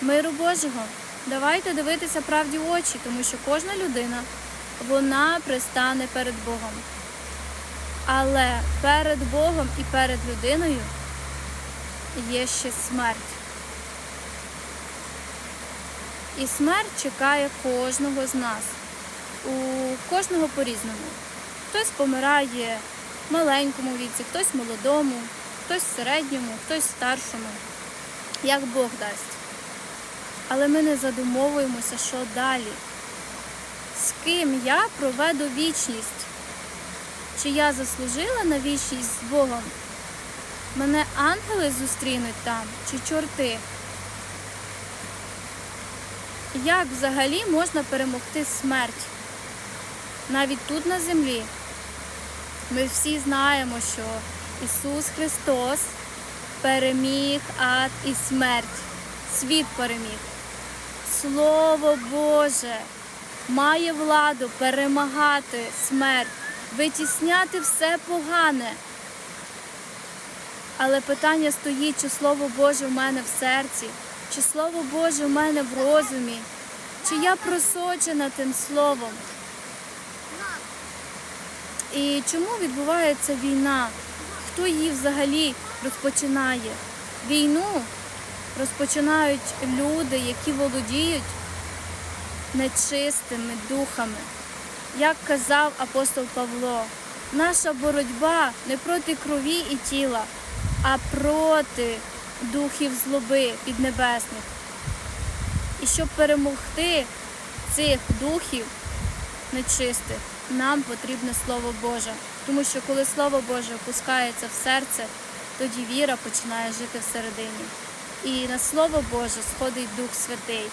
миру Божого. Давайте дивитися правді в очі, тому що кожна людина вона пристане перед Богом. Але перед Богом і перед людиною є ще смерть. І смерть чекає кожного з нас. У кожного по-різному. Хтось помирає в маленькому віці, хтось молодому, хтось в середньому, хтось в старшому, як Бог дасть. Але ми не задумовуємося, що далі. З ким я проведу вічність? Чи я заслужила на вічність з Богом? Мене ангели зустрінуть там чи чорти? Як взагалі можна перемогти смерть? Навіть тут на землі. Ми всі знаємо, що Ісус Христос переміг ад і смерть. Світ переміг. Слово Боже має владу перемагати смерть, витісняти все погане. Але питання стоїть, чи Слово Боже в мене в серці, чи Слово Боже в мене в розумі, чи я просочена тим словом. І чому відбувається війна? Хто її взагалі розпочинає? Війну розпочинають люди, які володіють нечистими духами. Як казав апостол Павло, наша боротьба не проти крові і тіла, а проти духів злоби піднебесних. І щоб перемогти цих духів нечистих, нам потрібне Слово Боже. Тому що коли Слово Боже опускається в серце, тоді віра починає жити всередині. І на Слово Боже сходить Дух Святий.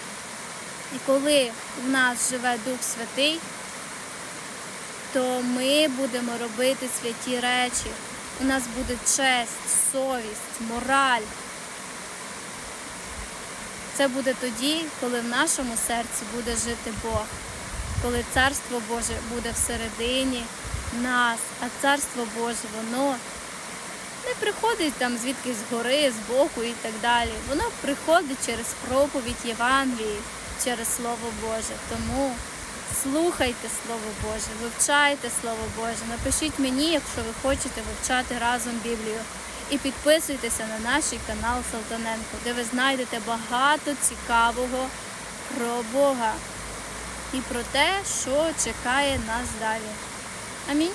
І коли в нас живе Дух Святий, то ми будемо робити святі речі. У нас буде честь, совість, мораль. Це буде тоді, коли в нашому серці буде жити Бог, коли Царство Боже буде всередині нас, а Царство Боже, воно не приходить там звідки з гори, з боку і так далі. Воно приходить через проповідь Євангелії, через Слово Боже. Тому слухайте Слово Боже, вивчайте Слово Боже. Напишіть мені, якщо ви хочете вивчати разом Біблію. І підписуйтеся на наш канал Салтаненко, де ви знайдете багато цікавого про Бога і про те, що чекає нас далі. Амінь.